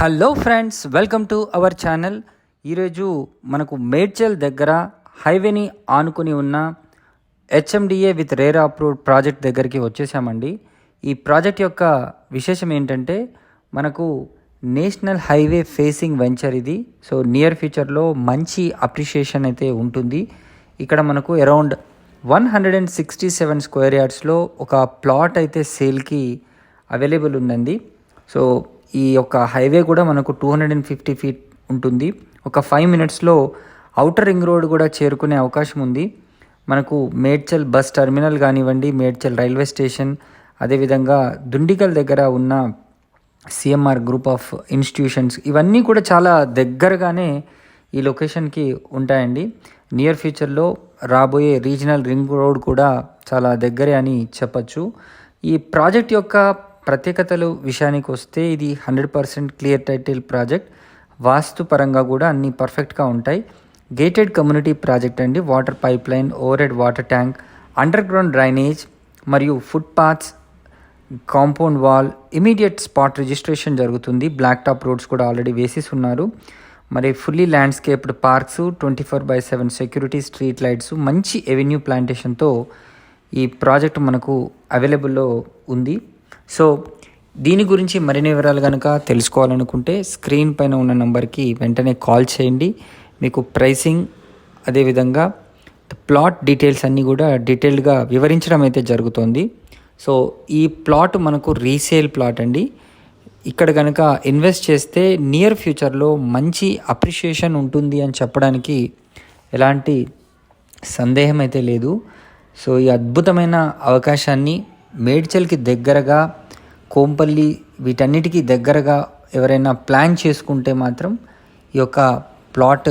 Hello friends welcome to our channel. ఈరోజు మనకు మేడ్చల్ దగ్గర హైవేని ఆనుకుని ఉన్న HMDA with rare approved project దగ్గరికి వచ్చేసామండి. ఈ ప్రాజెక్ట్ యొక్క విశేషం ఏంటంటే మనకు నేషనల్ హైవే ఫేసింగ్ వెంచర్ ఇది. సో నియర్ ఫ్యూచర్లో మంచి అప్రిషియేషన్ అయితే ఉంటుంది. ఇక్కడ మనకు around one hundred and sixty seven square యార్డ్స్లో ఒక ప్లాట్ అయితే సేల్కి అవైలబుల్ ఉందండి. సో ఈ యొక్క హైవే కూడా మనకు two hundred and fifty feet ఉంటుంది. ఒక ఫైవ్ మినిట్స్లో అవుటర్ రింగ్ రోడ్ కూడా చేరుకునే అవకాశం ఉంది. మనకు మేడ్చల్ బస్ టర్మినల్ కానివ్వండి మేడ్చల్ రైల్వే స్టేషన్ అదేవిధంగా దుండిగల్ దగ్గర ఉన్న సిఎంఆర్ గ్రూప్ ఆఫ్ ఇన్స్టిట్యూషన్స్ ఇవన్నీ కూడా చాలా దగ్గరగానే ఈ లొకేషన్కి ఉంటాయండి. నియర్ ఫ్యూచర్లో రాబోయే రీజనల్ రింగ్ రోడ్ కూడా చాలా దగ్గరే అని చెప్పచ్చు. ఈ ప్రాజెక్ట్ యొక్క ప్రత్యేకతలు విషయానికి వస్తే ఇది hundred percent clear title project. వాస్తు పరంగా కూడా అన్నీ పర్ఫెక్ట్గా ఉంటాయి. గేటెడ్ కమ్యూనిటీ ప్రాజెక్ట్ అండి. Water pipeline over water tank underground drainage మరియు footpaths compound wall immediate spot registration జరుగుతుంది. బ్లాక్ టాప్ రోడ్స్ కూడా ఆల్రెడీ వేసేసి ఉన్నారు. మరి fully landscaped parks twenty four by seven security street lights మంచి ఎవెన్యూ ప్లాంటేషన్తో ఈ ప్రాజెక్ట్ మనకు అవైలబుల్లో ఉంది. సో దీని గురించి మరిన్ని వివరాలు కనుక తెలుసుకోవాలనుకుంటే స్క్రీన్ పైన ఉన్న నెంబర్కి వెంటనే కాల్ చేయండి. మీకు ప్రైసింగ్ అదేవిధంగా ప్లాట్ డీటెయిల్స్ అన్నీ కూడా డీటెయిల్డ్గా వివరించడం అయితే జరుగుతుంది. సో ఈ ప్లాట్ మనకు రీసేల్ ప్లాట్ అండి. ఇక్కడ కనుక ఇన్వెస్ట్ చేస్తే నియర్ ఫ్యూచర్లో మంచి అప్రిషియేషన్ ఉంటుంది అని చెప్పడానికి ఎలాంటి సందేహం అయితే లేదు. సో ఈ అద్భుతమైన అవకాశాన్ని మేడ్చల్కి దగ్గరగా కోంపల్లి వీటన్నిటికీ దగ్గరగా ఎవరైనా ప్లాన్ చేసుకుంటే మాత్రం ఈ యొక్క ప్లాట్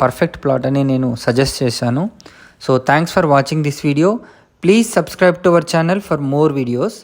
పర్ఫెక్ట్ ప్లాట్ అని నేను సజెస్ట్ చేశాను. So thanks for watching this video please subscribe to our channel for more videos